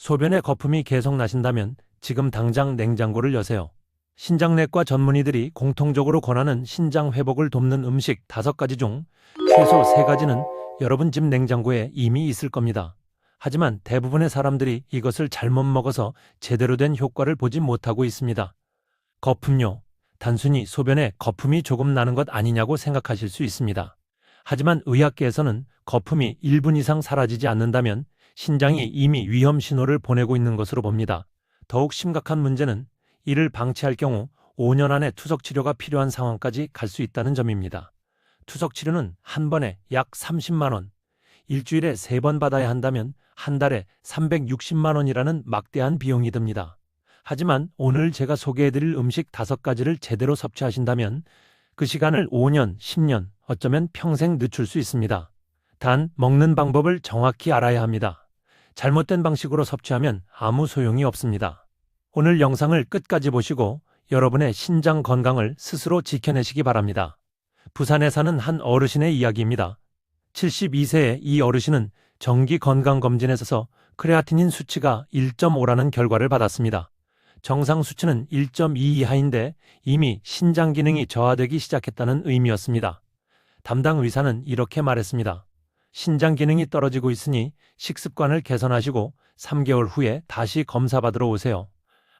소변에 거품이 계속 나신다면 지금 당장 냉장고를 여세요. 신장내과 전문의들이 공통적으로 권하는 신장 회복을 돕는 음식 다섯 가지 중 최소 세 가지는 여러분 집 냉장고에 이미 있을 겁니다. 하지만 대부분의 사람들이 이것을 잘못 먹어서 제대로 된 효과를 보지 못하고 있습니다. 거품요. 단순히 소변에 거품이 조금 나는 것 아니냐고 생각하실 수 있습니다. 하지만 의학계에서는 거품이 1분 이상 사라지지 않는다면 신장이 이미 위험 신호를 보내고 있는 것으로 봅니다. 더욱 심각한 문제는 이를 방치할 경우 5년 안에 투석 치료가 필요한 상황까지 갈 수 있다는 점입니다. 투석 치료는 한 번에 약 30만 원, 일주일에 3번 받아야 한다면 한 달에 360만 원이라는 막대한 비용이 듭니다. 하지만 오늘 제가 소개해드릴 음식 다섯 가지를 제대로 섭취하신다면 그 시간을 5년, 10년, 어쩌면 평생 늦출 수 있습니다. 단, 먹는 방법을 정확히 알아야 합니다. 잘못된 방식으로 섭취하면 아무 소용이 없습니다. 오늘 영상을 끝까지 보시고 여러분의 신장 건강을 스스로 지켜내시기 바랍니다. 부산에 사는 한 어르신의 이야기입니다. 72세의 이 어르신은 정기 건강검진에서 크레아티닌 수치가 1.5라는 결과를 받았습니다. 정상 수치는 1.2 이하인데 이미 신장 기능이 저하되기 시작했다는 의미였습니다. 담당 의사는 이렇게 말했습니다. 신장 기능이 떨어지고 있으니 식습관을 개선하시고 3개월 후에 다시 검사받으러 오세요.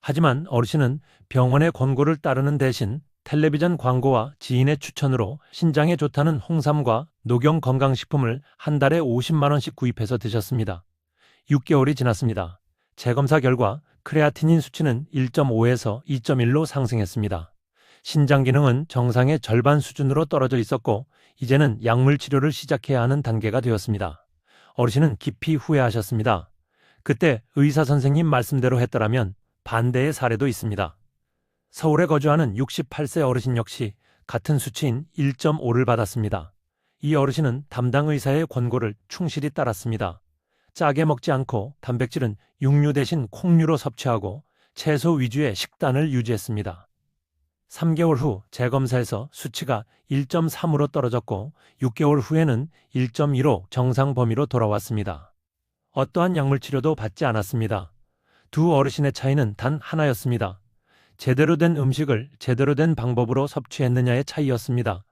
하지만 어르신은 병원의 권고를 따르는 대신 텔레비전 광고와 지인의 추천으로 신장에 좋다는 홍삼과 녹용 건강식품을 한 달에 50만 원씩 구입해서 드셨습니다. 6개월이 지났습니다. 재검사 결과 크레아티닌 수치는 1.5에서 2.1로 상승했습니다. 신장 기능은 정상의 절반 수준으로 떨어져 있었고 이제는 약물 치료를 시작해야 하는 단계가 되었습니다. 어르신은 깊이 후회하셨습니다. 그때 의사 선생님 말씀대로 했더라면 반대의 사례도 있습니다. 서울에 거주하는 68세 어르신 역시 같은 수치인 1.5를 받았습니다. 이 어르신은 담당 의사의 권고를 충실히 따랐습니다. 짜게 먹지 않고 단백질은 육류 대신 콩류로 섭취하고 채소 위주의 식단을 유지했습니다. 3개월 후 재검사에서 수치가 1.3으로 떨어졌고 6개월 후에는 1.2로 정상 범위로 돌아왔습니다. 어떠한 약물 치료도 받지 않았습니다. 두 어르신의 차이는 단 하나였습니다. 제대로 된 음식을 제대로 된 방법으로 섭취했느냐의 차이였습니다.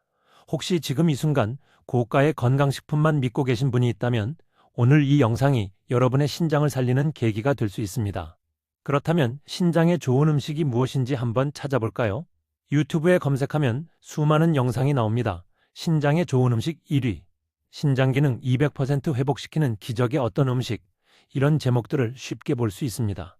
혹시 지금 이 순간 고가의 건강식품만 믿고 계신 분이 있다면 오늘 이 영상이 여러분의 신장을 살리는 계기가 될 수 있습니다. 그렇다면 신장에 좋은 음식이 무엇인지 한번 찾아볼까요? 유튜브에 검색하면 수많은 영상이 나옵니다. 신장에 좋은 음식 1위. 신장 기능 200% 회복시키는 기적의 어떤 음식. 이런 제목들을 쉽게 볼 수 있습니다.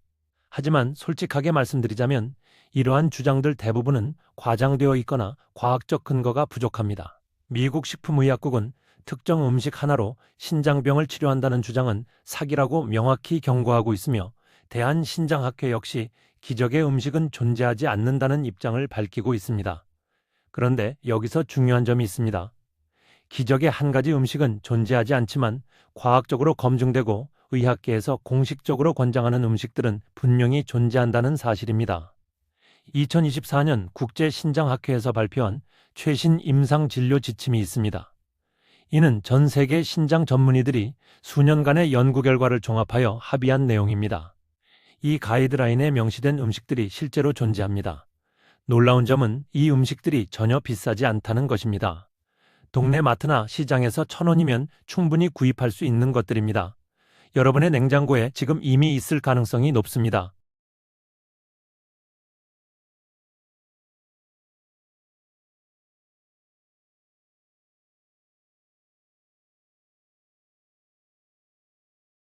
하지만 솔직하게 말씀드리자면 이러한 주장들 대부분은 과장되어 있거나 과학적 근거가 부족합니다. 미국 식품의약국은 특정 음식 하나로 신장병을 치료한다는 주장은 사기라고 명확히 경고하고 있으며 대한신장학회 역시 기적의 음식은 존재하지 않는다는 입장을 밝히고 있습니다. 그런데 여기서 중요한 점이 있습니다. 기적의 한 가지 음식은 존재하지 않지만 과학적으로 검증되고 의학계에서 공식적으로 권장하는 음식들은 분명히 존재한다는 사실입니다. 2024년 국제신장학회에서 발표한 최신 임상 진료 지침이 있습니다. 이는 전 세계 신장 전문의들이 수년간의 연구 결과를 종합하여 합의한 내용입니다. 이 가이드라인에 명시된 음식들이 실제로 존재합니다. 놀라운 점은 이 음식들이 전혀 비싸지 않다는 것입니다. 동네 마트나 시장에서 천 원이면 충분히 구입할 수 있는 것들입니다. 여러분의 냉장고에 지금 이미 있을 가능성이 높습니다.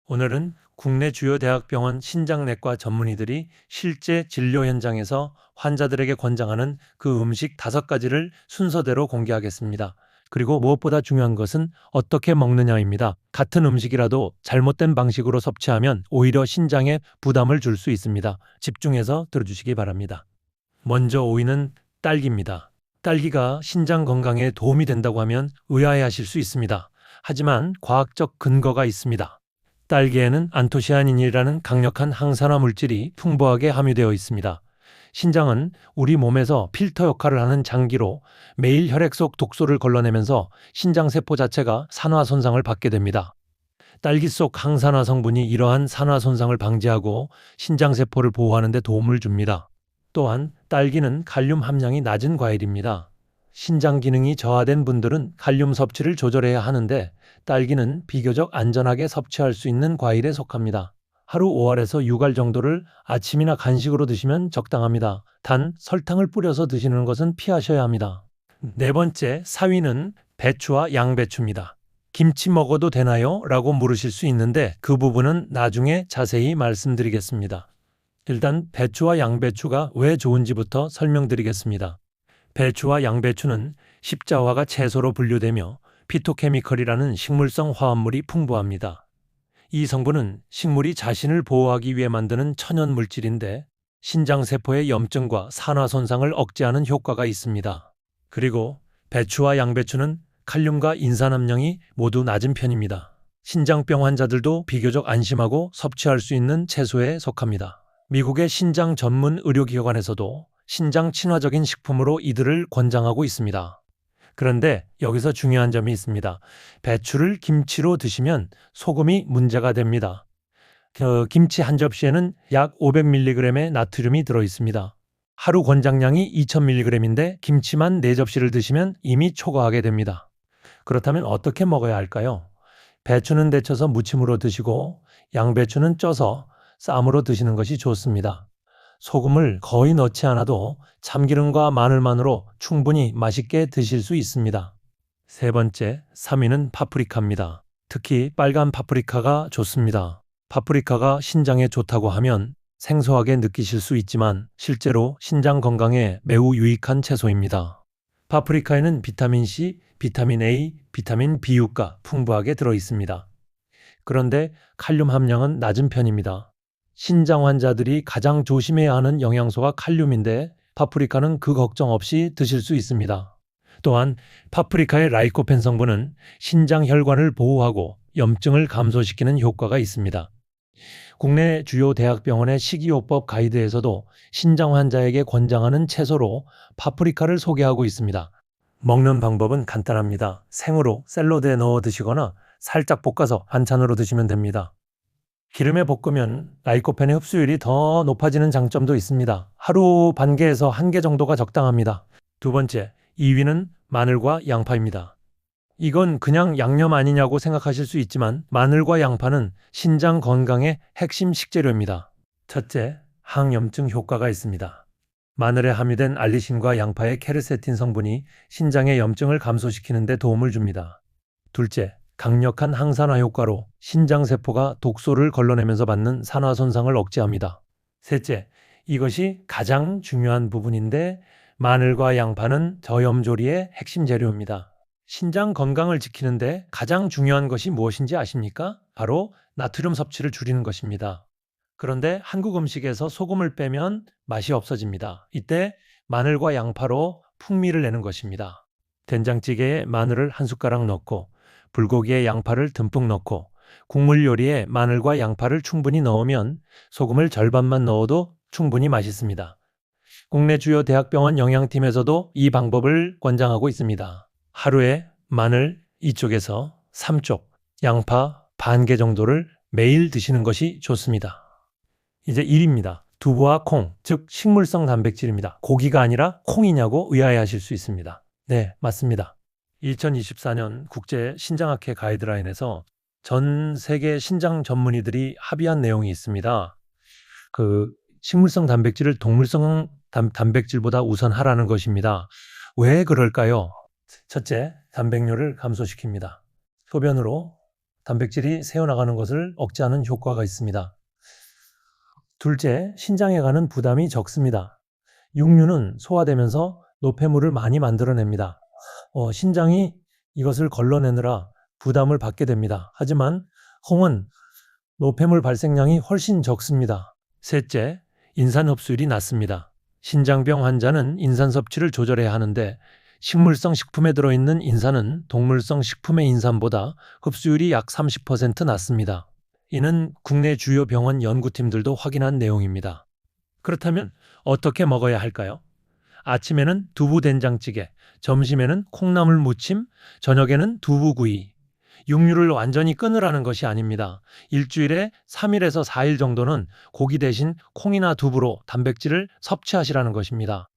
오늘은 국내 주요 대학병원 신장내과 전문의들이 실제 진료 현장에서 환자들에게 권장하는 그 음식 다섯 가지를 순서대로 공개하겠습니다. 그리고 무엇보다 중요한 것은 어떻게 먹느냐입니다. 같은 음식이라도 잘못된 방식으로 섭취하면 오히려 신장에 부담을 줄 수 있습니다. 집중해서 들어주시기 바랍니다. 먼저 5위는 딸기입니다. 딸기가 신장 건강에 도움이 된다고 하면 의아해 하실 수 있습니다. 하지만 과학적 근거가 있습니다. 딸기에는 안토시아닌이라는 강력한 항산화 물질이 풍부하게 함유되어 있습니다. 신장은 우리 몸에서 필터 역할을 하는 장기로 매일 혈액 속 독소를 걸러내면서 신장 세포 자체가 산화 손상을 받게 됩니다. 딸기 속 항산화 성분이 이러한 산화 손상을 방지하고 신장 세포를 보호하는 데 도움을 줍니다. 또한 딸기는 칼륨 함량이 낮은 과일입니다. 신장 기능이 저하된 분들은 칼륨 섭취를 조절해야 하는데 딸기는 비교적 안전하게 섭취할 수 있는 과일에 속합니다. 하루 5알에서 6알 정도를 아침이나 간식으로 드시면 적당합니다. 단 설탕을 뿌려서 드시는 것은 피하셔야 합니다. 네 번째, 4위는 배추와 양배추입니다. 김치 먹어도 되나요? 라고 물으실 수 있는데 그 부분은 나중에 자세히 말씀드리겠습니다. 일단 배추와 양배추가 왜 좋은지부터 설명드리겠습니다. 배추와 양배추는 십자화가 채소로 분류되며 피토케미컬이라는 식물성 화합물이 풍부합니다. 이 성분은 식물이 자신을 보호하기 위해 만드는 천연 물질인데 신장세포의 염증과 산화 손상을 억제하는 효과가 있습니다. 그리고 배추와 양배추는 칼륨과 인산 함량이 모두 낮은 편입니다. 신장병 환자들도 비교적 안심하고 섭취할 수 있는 채소에 속합니다. 미국의 신장 전문 의료기관에서도 신장 친화적인 식품으로 이들을 권장하고 있습니다. 그런데 여기서 중요한 점이 있습니다. 배추를 김치로 드시면 소금이 문제가 됩니다. 그 김치 한 접시에는 약 500mg의 나트륨이 들어 있습니다. 하루 권장량이 2000mg인데 김치만 4접시를 드시면 이미 초과하게 됩니다. 그렇다면 어떻게 먹어야 할까요? 배추는 데쳐서 무침으로 드시고 양배추는 쪄서 쌈으로 드시는 것이 좋습니다. 소금을 거의 넣지 않아도 참기름과 마늘만으로 충분히 맛있게 드실 수 있습니다. 세 번째, 3위는 파프리카입니다. 특히 빨간 파프리카가 좋습니다. 파프리카가 신장에 좋다고 하면 생소하게 느끼실 수 있지만 실제로 신장 건강에 매우 유익한 채소입니다. 파프리카에는 비타민 C, 비타민 A, 비타민 B6가 풍부하게 들어 있습니다. 그런데 칼륨 함량은 낮은 편입니다. 신장 환자들이 가장 조심해야 하는 영양소가 칼륨인데 파프리카는 그 걱정 없이 드실 수 있습니다. 또한 파프리카의 라이코펜 성분은 신장 혈관을 보호하고 염증을 감소시키는 효과가 있습니다. 국내 주요 대학병원의 식이요법 가이드에서도 신장 환자에게 권장하는 채소로 파프리카를 소개하고 있습니다. 먹는 방법은 간단합니다. 생으로 샐러드에 넣어 드시거나 살짝 볶아서 반찬으로 드시면 됩니다. 기름에 볶으면 라이코펜의 흡수율이 더 높아지는 장점도 있습니다. 하루 반 개에서 한 개 정도가 적당합니다. 두 번째, 2위는 마늘과 양파입니다. 이건 그냥 양념 아니냐고 생각하실 수 있지만 마늘과 양파는 신장 건강의 핵심 식재료입니다. 첫째, 항염증 효과가 있습니다. 마늘에 함유된 알리신과 양파의 케르세틴 성분이 신장의 염증을 감소시키는 데 도움을 줍니다. 둘째, 강력한 항산화 효과로 신장세포가 독소를 걸러내면서 받는 산화 손상을 억제합니다. 셋째, 이것이 가장 중요한 부분인데 마늘과 양파는 저염조리의 핵심 재료입니다. 신장 건강을 지키는데 가장 중요한 것이 무엇인지 아십니까? 바로 나트륨 섭취를 줄이는 것입니다. 그런데 한국 음식에서 소금을 빼면 맛이 없어집니다. 이때 마늘과 양파로 풍미를 내는 것입니다. 된장찌개에 마늘을 한 숟가락 넣고 불고기에 양파를 듬뿍 넣고 국물 요리에 마늘과 양파를 충분히 넣으면 소금을 절반만 넣어도 충분히 맛있습니다. 국내 주요 대학병원 영양팀에서도 이 방법을 권장하고 있습니다. 하루에 마늘 2쪽에서 3쪽, 양파 반 개 정도를 매일 드시는 것이 좋습니다. 이제 1입니다. 두부와 콩, 즉 식물성 단백질입니다. 고기가 아니라 콩이냐고 의아해하실 수 있습니다. 네, 맞습니다. 2024년 국제 신장학회 가이드라인에서 전 세계 신장 전문의들이 합의한 내용이 있습니다. 그 식물성 단백질을 동물성 단, 단백질보다 우선하라는 것입니다. 왜 그럴까요? 첫째, 단백뇨를 감소시킵니다. 소변으로 단백질이 새어나가는 것을 억제하는 효과가 있습니다. 둘째, 신장에 가는 부담이 적습니다. 육류는 소화되면서 노폐물을 많이 만들어냅니다. 어, 신장이 이것을 걸러내느라 부담을 받게 됩니다. 하지만 홍은 노폐물 발생량이 훨씬 적습니다. 셋째, 인산 흡수율이 낮습니다. 신장병 환자는 인산 섭취를 조절해야 하는데 식물성 식품에 들어있는 인산은 동물성 식품의 인산보다 흡수율이 약 30% 낮습니다. 이는 국내 주요 병원 연구팀들도 확인한 내용입니다. 그렇다면 어떻게 먹어야 할까요? 아침에는 두부 된장찌개, 점심에는 콩나물 무침, 저녁에는 두부구이. 육류를 완전히 끊으라는 것이 아닙니다. 일주일에 3일에서 4일 정도는 고기 대신 콩이나 두부로 단백질을 섭취하시라는 것입니다.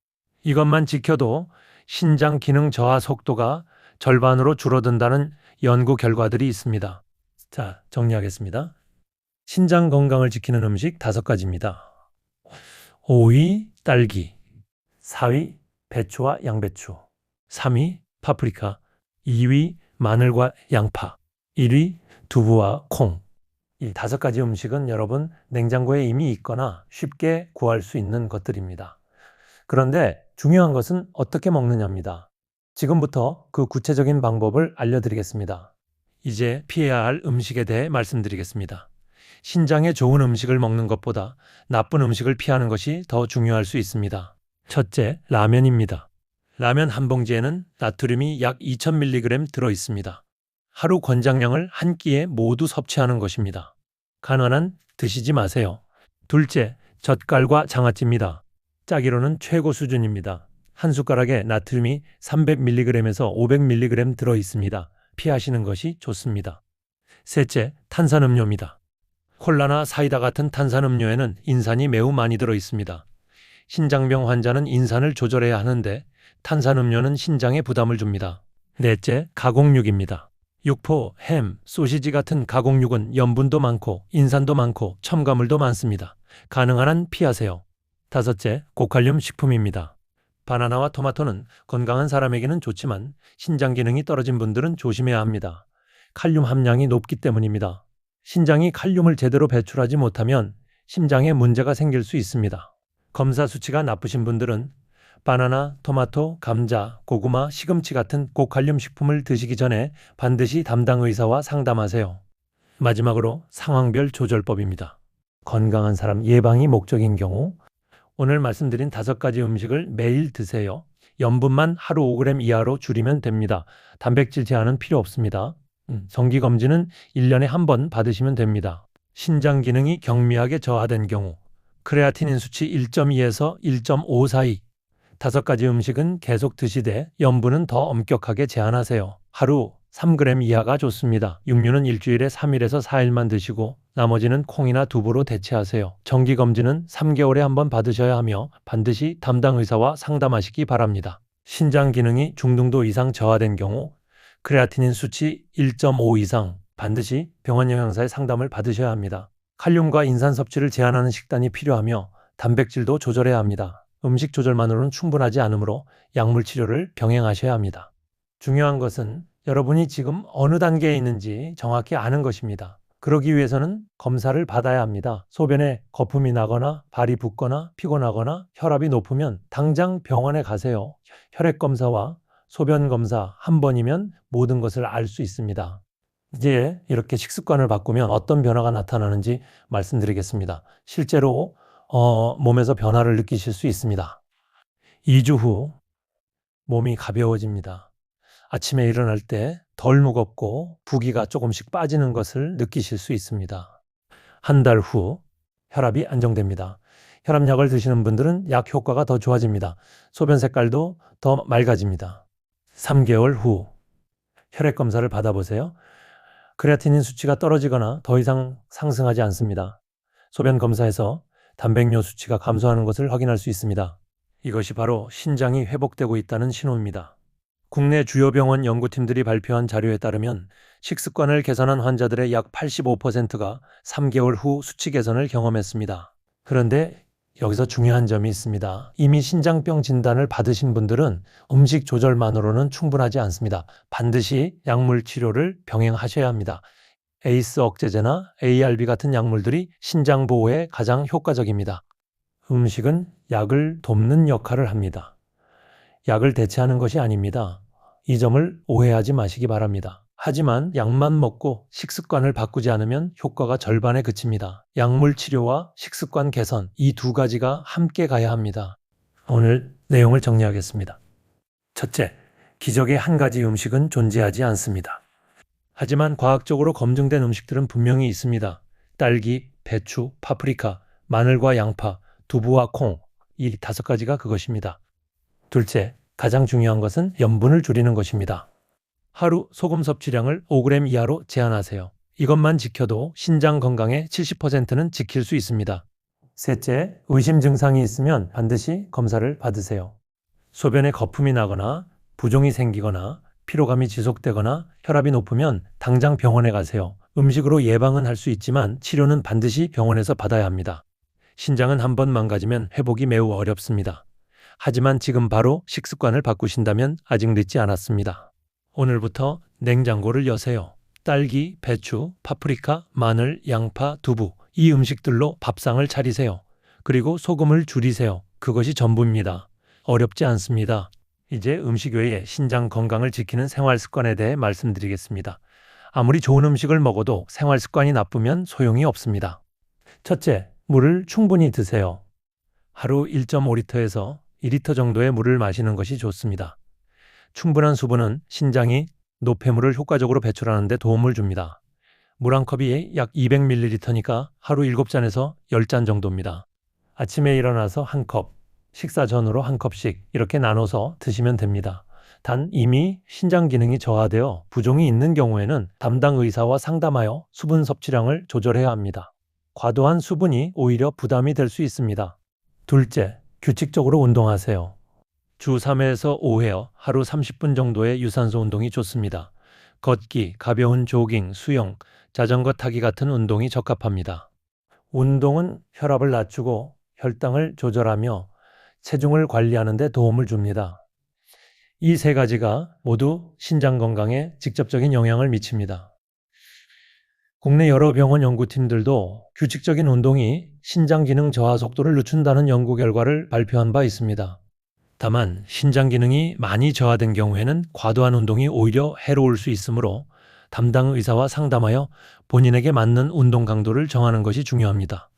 이것만 지켜도 신장 기능 저하 속도가 절반으로 줄어든다는 연구 결과들이 있습니다. 자, 정리하겠습니다. 신장 건강을 지키는 음식 다섯 가지입니다. 5위 딸기, 4위 배추와 양배추, 3위 파프리카, 2위 마늘과 양파, 1위 두부와 콩. 이 다섯 가지 음식은 여러분 냉장고에 이미 있거나 쉽게 구할 수 있는 것들입니다. 그런데 중요한 것은 어떻게 먹느냐입니다. 지금부터 그 구체적인 방법을 알려드리겠습니다. 이제 피해야 할 음식에 대해 말씀드리겠습니다. 신장에 좋은 음식을 먹는 것보다 나쁜 음식을 피하는 것이 더 중요할 수 있습니다. 첫째, 라면입니다. 라면 한 봉지에는 나트륨이 약 2000mg 들어 있습니다. 하루 권장량을 한 끼에 모두 섭취하는 것입니다. 가난한 드시지 마세요. 둘째, 젓갈과 장아찌입니다. 짜기로는 최고 수준입니다. 한 숟가락에 나트륨이 300mg에서 500mg 들어 있습니다. 피하시는 것이 좋습니다. 셋째, 탄산음료입니다. 콜라나 사이다 같은 탄산음료에는 인산이 매우 많이 들어 있습니다. 신장병 환자는 인산을 조절해야 하는데 탄산음료는 신장에 부담을 줍니다. 넷째, 가공육입니다. 육포, 햄, 소시지 같은 가공육은 염분도 많고 인산도 많고 첨가물도 많습니다. 가능한 한 피하세요. 다섯째, 고칼륨 식품입니다. 바나나와 토마토는 건강한 사람에게는 좋지만 신장 기능이 떨어진 분들은 조심해야 합니다. 칼륨 함량이 높기 때문입니다. 신장이 칼륨을 제대로 배출하지 못하면 심장에 문제가 생길 수 있습니다. 검사 수치가 나쁘신 분들은 바나나, 토마토, 감자, 고구마, 시금치 같은 고칼륨 식품을 드시기 전에 반드시 담당 의사와 상담하세요. 마지막으로 상황별 조절법입니다. 건강한 사람 예방이 목적인 경우 오늘 말씀드린 다섯 가지 음식을 매일 드세요. 염분만 하루 5g 이하로 줄이면 됩니다. 단백질 제한은 필요 없습니다. 음, 정기 검진은 1년에 한 번 받으시면 됩니다. 신장 기능이 경미하게 저하된 경우 크레아티닌 수치 1.2에서 1.5 사이 다섯 가지 음식은 계속 드시되 염분은 더 엄격하게 제한하세요. 하루 3g 이하가 좋습니다. 육류는 일주일에 3일에서 4일만 드시고 나머지는 콩이나 두부로 대체하세요. 정기 검진은 3개월에 한 번 받으셔야 하며 반드시 담당 의사와 상담하시기 바랍니다. 신장 기능이 중등도 이상 저하된 경우 크레아티닌 수치 1.5 이상 반드시 병원 영양사의 상담을 받으셔야 합니다. 칼륨과 인산 섭취를 제한하는 식단이 필요하며 단백질도 조절해야 합니다. 음식 조절만으로는 충분하지 않으므로 약물 치료를 병행하셔야 합니다. 중요한 것은 여러분이 지금 어느 단계에 있는지 정확히 아는 것입니다. 그러기 위해서는 검사를 받아야 합니다. 소변에 거품이 나거나 발이 붓거나 피곤하거나 혈압이 높으면 당장 병원에 가세요. 혈액 검사와 소변 검사 한 번이면 모든 것을 알 수 있습니다. 이제 이렇게 식습관을 바꾸면 어떤 변화가 나타나는지 말씀드리겠습니다. 실제로 어, 몸에서 변화를 느끼실 수 있습니다. 2주 후 몸이 가벼워집니다. 아침에 일어날 때 덜 무겁고 부기가 조금씩 빠지는 것을 느끼실 수 있습니다. 한 달 후 혈압이 안정됩니다. 혈압약을 드시는 분들은 약 효과가 더 좋아집니다. 소변 색깔도 더 맑아집니다. 3개월 후 혈액 검사를 받아보세요. 크레아티닌 수치가 떨어지거나 더 이상 상승하지 않습니다. 소변 검사에서 단백뇨 수치가 감소하는 것을 확인할 수 있습니다. 이것이 바로 신장이 회복되고 있다는 신호입니다. 국내 주요 병원 연구팀들이 발표한 자료에 따르면 식습관을 개선한 환자들의 약 85%가 3개월 후 수치 개선을 경험했습니다. 그런데 여기서 중요한 점이 있습니다. 이미 신장병 진단을 받으신 분들은 음식 조절만으로는 충분하지 않습니다. 반드시 약물 치료를 병행하셔야 합니다. 에이스 억제제나 ARB 같은 약물들이 신장 보호에 가장 효과적입니다. 음식은 약을 돕는 역할을 합니다. 약을 대체하는 것이 아닙니다. 이 점을 오해하지 마시기 바랍니다. 하지만 약만 먹고 식습관을 바꾸지 않으면 효과가 절반에 그칩니다. 약물 치료와 식습관 개선 이 두 가지가 함께 가야 합니다. 오늘 내용을 정리하겠습니다. 첫째, 기적의 한 가지 음식은 존재하지 않습니다. 하지만 과학적으로 검증된 음식들은 분명히 있습니다. 딸기, 배추, 파프리카, 마늘과 양파, 두부와 콩, 이 다섯 가지가 그것입니다. 둘째, 가장 중요한 것은 염분을 줄이는 것입니다. 하루 소금 섭취량을 5g 이하로 제한하세요. 이것만 지켜도 신장 건강의 70%는 지킬 수 있습니다. 셋째, 의심 증상이 있으면 반드시 검사를 받으세요. 소변에 거품이 나거나 부종이 생기거나 피로감이 지속되거나 혈압이 높으면 당장 병원에 가세요. 음식으로 예방은 할 수 있지만 치료는 반드시 병원에서 받아야 합니다. 신장은 한 번 망가지면 회복이 매우 어렵습니다. 하지만 지금 바로 식습관을 바꾸신다면 아직 늦지 않았습니다. 오늘부터 냉장고를 여세요. 딸기, 배추, 파프리카, 마늘, 양파, 두부 이 음식들로 밥상을 차리세요. 그리고 소금을 줄이세요. 그것이 전부입니다. 어렵지 않습니다. 이제 음식 외에 신장 건강을 지키는 생활 습관에 대해 말씀드리겠습니다. 아무리 좋은 음식을 먹어도 생활 습관이 나쁘면 소용이 없습니다. 첫째, 물을 충분히 드세요. 하루 1.5리터에서 2리터 정도의 물을 마시는 것이 좋습니다. 충분한 수분은 신장이 노폐물을 효과적으로 배출하는 데 도움을 줍니다. 물 한 컵이 약 200ml니까 하루 7잔에서 10잔 정도입니다. 아침에 일어나서 한 컵, 식사 전으로 한 컵씩 이렇게 나눠서 드시면 됩니다. 단 이미 신장 기능이 저하되어 부종이 있는 경우에는 담당 의사와 상담하여 수분 섭취량을 조절해야 합니다. 과도한 수분이 오히려 부담이 될 수 있습니다. 둘째, 규칙적으로 운동하세요. 주 3회에서 5회 하루 30분 정도의 유산소 운동이 좋습니다. 걷기, 가벼운 조깅, 수영, 자전거 타기 같은 운동이 적합합니다. 운동은 혈압을 낮추고 혈당을 조절하며 체중을 관리하는 데 도움을 줍니다. 이 세 가지가 모두 신장 건강에 직접적인 영향을 미칩니다. 국내 여러 병원 연구팀들도 규칙적인 운동이 신장 기능 저하 속도를 늦춘다는 연구 결과를 발표한 바 있습니다. 다만 신장 기능이 많이 저하된 경우에는 과도한 운동이 오히려 해로울 수 있으므로 담당 의사와 상담하여 본인에게 맞는 운동 강도를 정하는 것이 중요합니다.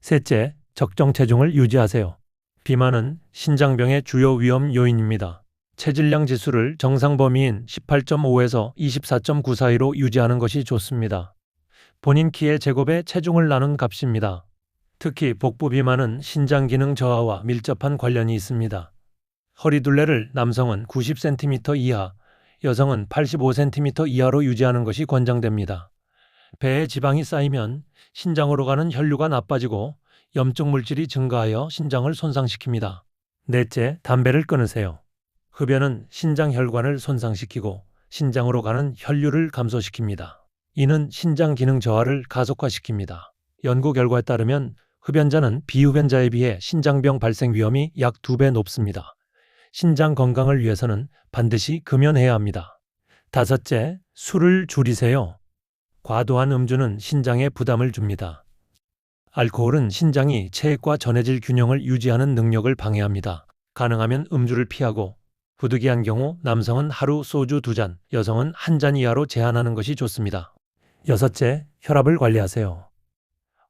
셋째, 적정 체중을 유지하세요. 비만은 신장병의 주요 위험 요인입니다. 체질량 지수를 정상 범위인 18.5에서 24.9 사이로 유지하는 것이 좋습니다. 본인 키의 제곱에 체중을 나눈 값입니다. 특히 복부 비만은 신장 기능 저하와 밀접한 관련이 있습니다. 허리 둘레를 남성은 90cm 이하, 여성은 85cm 이하로 유지하는 것이 권장됩니다. 배에 지방이 쌓이면 신장으로 가는 혈류가 나빠지고 염증 물질이 증가하여 신장을 손상시킵니다. 넷째, 담배를 끊으세요. 흡연은 신장 혈관을 손상시키고 신장으로 가는 혈류를 감소시킵니다. 이는 신장 기능 저하를 가속화시킵니다. 연구 결과에 따르면 흡연자는 비흡연자에 비해 신장병 발생 위험이 약 2배 높습니다. 신장 건강을 위해서는 반드시 금연해야 합니다. 다섯째, 술을 줄이세요. 과도한 음주는 신장에 부담을 줍니다. 알코올은 신장이 체액과 전해질 균형을 유지하는 능력을 방해합니다. 가능하면 음주를 피하고 부득이한 경우 남성은 하루 소주 두 잔, 여성은 한 잔 이하로 제한하는 것이 좋습니다. 여섯째, 혈압을 관리하세요.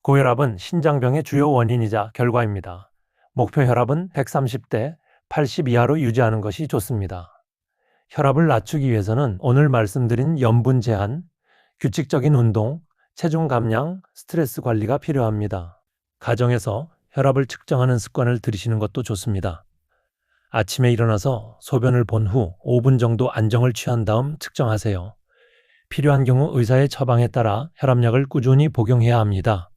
고혈압은 신장병의 주요 원인이자 결과입니다. 목표 혈압은 130대 80 이하로 유지하는 것이 좋습니다. 혈압을 낮추기 위해서는 오늘 말씀드린 염분 제한, 규칙적인 운동, 체중 감량, 스트레스 관리가 필요합니다. 가정에서 혈압을 측정하는 습관을 들이시는 것도 좋습니다. 아침에 일어나서 소변을 본 후 5분 정도 안정을 취한 다음 측정하세요. 필요한 경우 의사의 처방에 따라 혈압약을 꾸준히 복용해야 합니다.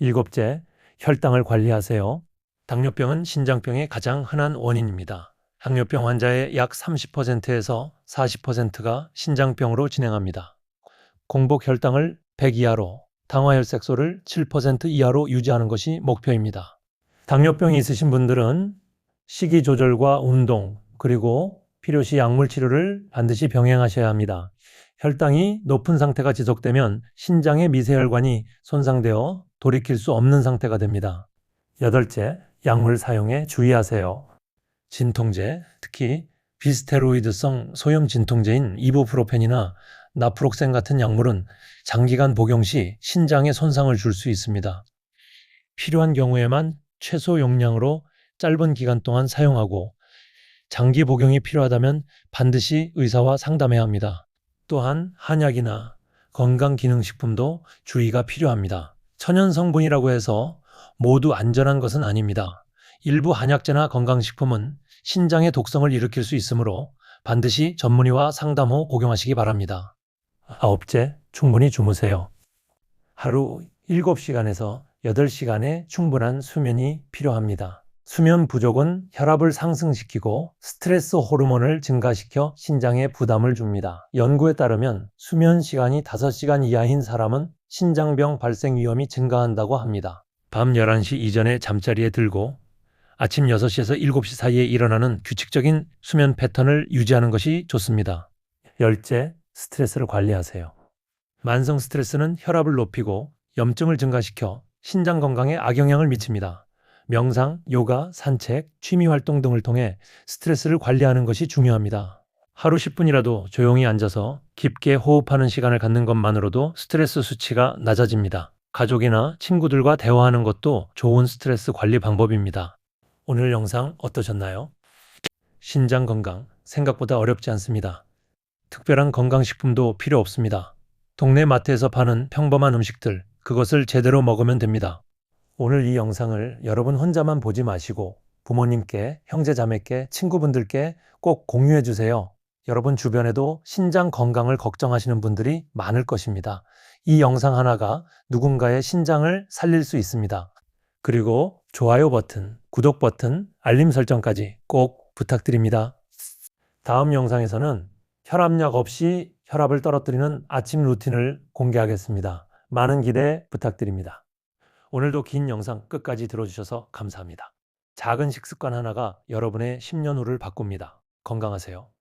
일곱째, 혈당을 관리하세요. 당뇨병은 신장병의 가장 흔한 원인입니다. 당뇨병 환자의 약 30%에서 40%가 신장병으로 진행합니다. 공복 혈당을 100 이하로, 당화혈색소를 7% 이하로 유지하는 것이 목표입니다. 당뇨병이 있으신 분들은 식이 조절과 운동, 그리고 필요시 약물 치료를 반드시 병행하셔야 합니다. 혈당이 높은 상태가 지속되면 신장의 미세혈관이 손상되어 돌이킬 수 없는 상태가 됩니다. 여덟째, 약물 사용에 주의하세요. 진통제, 특히 비스테로이드성 소염 진통제인 이보프로펜이나 나프록센 같은 약물은 장기간 복용 시 신장에 손상을 줄 수 있습니다. 필요한 경우에만 최소 용량으로 짧은 기간 동안 사용하고 장기 복용이 필요하다면 반드시 의사와 상담해야 합니다. 또한 한약이나 건강기능식품도 주의가 필요합니다. 천연 성분이라고 해서 모두 안전한 것은 아닙니다. 일부 한약재나 건강식품은 신장의 독성을 일으킬 수 있으므로 반드시 전문의와 상담 후 복용하시기 바랍니다. 아홉째, 충분히 주무세요. 하루 7시간에서 8시간의 충분한 수면이 필요합니다. 수면 부족은 혈압을 상승시키고 스트레스 호르몬을 증가시켜 신장에 부담을 줍니다. 연구에 따르면 수면 시간이 5시간 이하인 사람은 신장병 발생 위험이 증가한다고 합니다. 밤 11시 이전에 잠자리에 들고 아침 6시에서 7시 사이에 일어나는 규칙적인 수면 패턴을 유지하는 것이 좋습니다. 열째, 스트레스를 관리하세요. 만성 스트레스는 혈압을 높이고 염증을 증가시켜 신장 건강에 악영향을 미칩니다. 명상, 요가, 산책, 취미 활동 등을 통해 스트레스를 관리하는 것이 중요합니다. 하루 10분이라도 조용히 앉아서 깊게 호흡하는 시간을 갖는 것만으로도 스트레스 수치가 낮아집니다. 가족이나 친구들과 대화하는 것도 좋은 스트레스 관리 방법입니다. 오늘 영상 어떠셨나요? 신장 건강 생각보다 어렵지 않습니다. 특별한 건강식품도 필요 없습니다. 동네 마트에서 파는 평범한 음식들, 그것을 제대로 먹으면 됩니다. 오늘 이 영상을 여러분 혼자만 보지 마시고 부모님께, 형제자매께, 친구분들께 꼭 공유해 주세요. 여러분 주변에도 신장 건강을 걱정하시는 분들이 많을 것입니다. 이 영상 하나가 누군가의 신장을 살릴 수 있습니다. 그리고 좋아요 버튼, 구독 버튼, 알림 설정까지 꼭 부탁드립니다. 다음 영상에서는 혈압약 없이 혈압을 떨어뜨리는 아침 루틴을 공개하겠습니다. 많은 기대 부탁드립니다. 오늘도 긴 영상 끝까지 들어주셔서 감사합니다. 작은 식습관 하나가 여러분의 10년 후를 바꿉니다. 건강하세요.